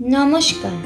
নমস্কার।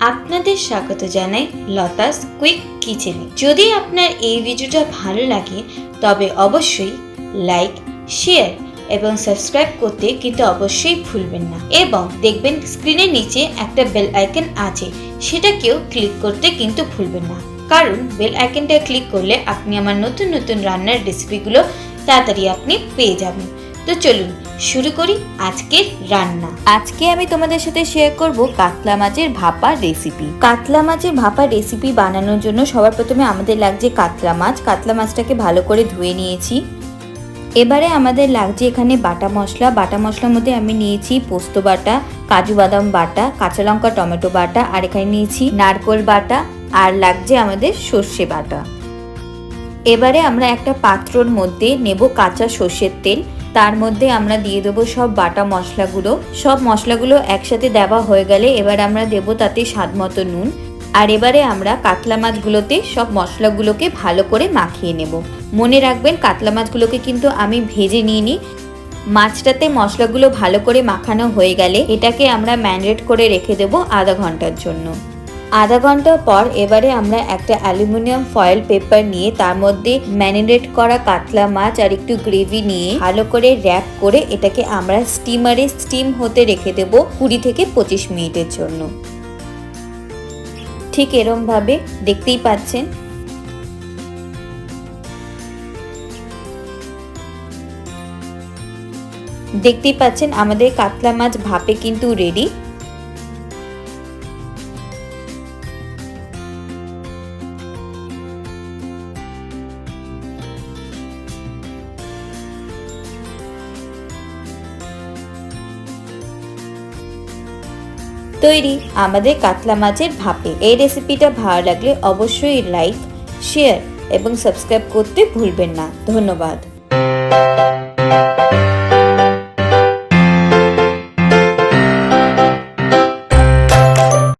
আপনাদের স্বাগত জানাই লতাস কুইক কিচেনে। যদি আপনার এই ভিডিওটা ভালো লাগে, তবে অবশ্যই লাইক, শেয়ার এবং সাবস্ক্রাইব করতে কিন্তু অবশ্যই ভুলবেন না। এবং দেখবেন স্ক্রিনের নিচে একটা বেল আইকন আছে, সেটাকেও ক্লিক করতে কিন্তু ভুলবেন না। কারণ বেল আইকনটা ক্লিক করলে আপনি আমার নতুন নতুন রান্নার রেসিপিগুলো তাড়াতাড়ি আপনি পেয়ে যাবেন। তো চলুন, শুরু করি আজকের রান্না। আজকে আমি তোমাদের সাথে শেয়ার করব কাতলা মাছের ভাপা রেসিপি কাতলা মাছের ভাপা রেসিপি বানানোর জন্য সবার প্রথমে আমাদের লাগছে কাতলা মাছ। কাতলা মাছটাকে ভালো করে ধুয়ে নিয়েছি। এবারে আমাদের লাগছে এখানে বাটা মশলা। বাটা মশলার মধ্যে আমি নিয়েছি পোস্ত বাটা, কাজু বাদাম বাটা, কাঁচা লঙ্কা, টমেটো বাটা, আর এখানে নিয়েছি নারকোল বাটা, আর লাগছে আমাদের সর্ষে বাটা। এবারে আমরা একটা পাত্রর মধ্যে নেব কাঁচা সর্ষের তেল। তার মধ্যে আমরা দিয়ে দেবো সব বাটা মশলাগুলো। সব মশলাগুলো একসাথে দেওয়া হয়ে গেলে এবার আমরা দেবো তাতে স্বাদ মতো নুন। আর এবারে আমরা কাতলা মাছগুলোতে সব মশলাগুলোকে ভালো করে মাখিয়ে নেব। মনে রাখবেন কাতলা মাছগুলোকে কিন্তু আমি ভেজে নিয়ে নিই মাছটাতে মশলাগুলো ভালো করে মাখানো হয়ে গেলে এটাকে আমরা ম্যারিনেট করে রেখে দেবো আধা ঘণ্টার জন্য। আধা ঘণ্টা পর এবারে আমরা একটা অ্যালুমিনিয়াম ফয়েল পেপার নিয়ে তার মধ্যে ম্যারিনেট করা কাতলা মাছ আর একটু গ্রেভি নিয়ে ভালো করে র্যাপ করে এটাকে আমরা স্টিমারে স্টিম হতে রেখে দেব কুড়ি থেকে পঁচিশ মিনিটের জন্য। ঠিক এরম ভাবে দেখতেই পাচ্ছেন। দেখতেই পাচ্ছেন আমাদের কাতলা মাছ ভাপে কিন্তু রেডি তৈরি। আমাদের কাতলা মাছের ভাপে। এই রেসিপিটা ভালো লাগলে অবশ্যই লাইক শেয়ার এবং সাবস্ক্রাইব করতে ভুলবেন না। ধন্যবাদ।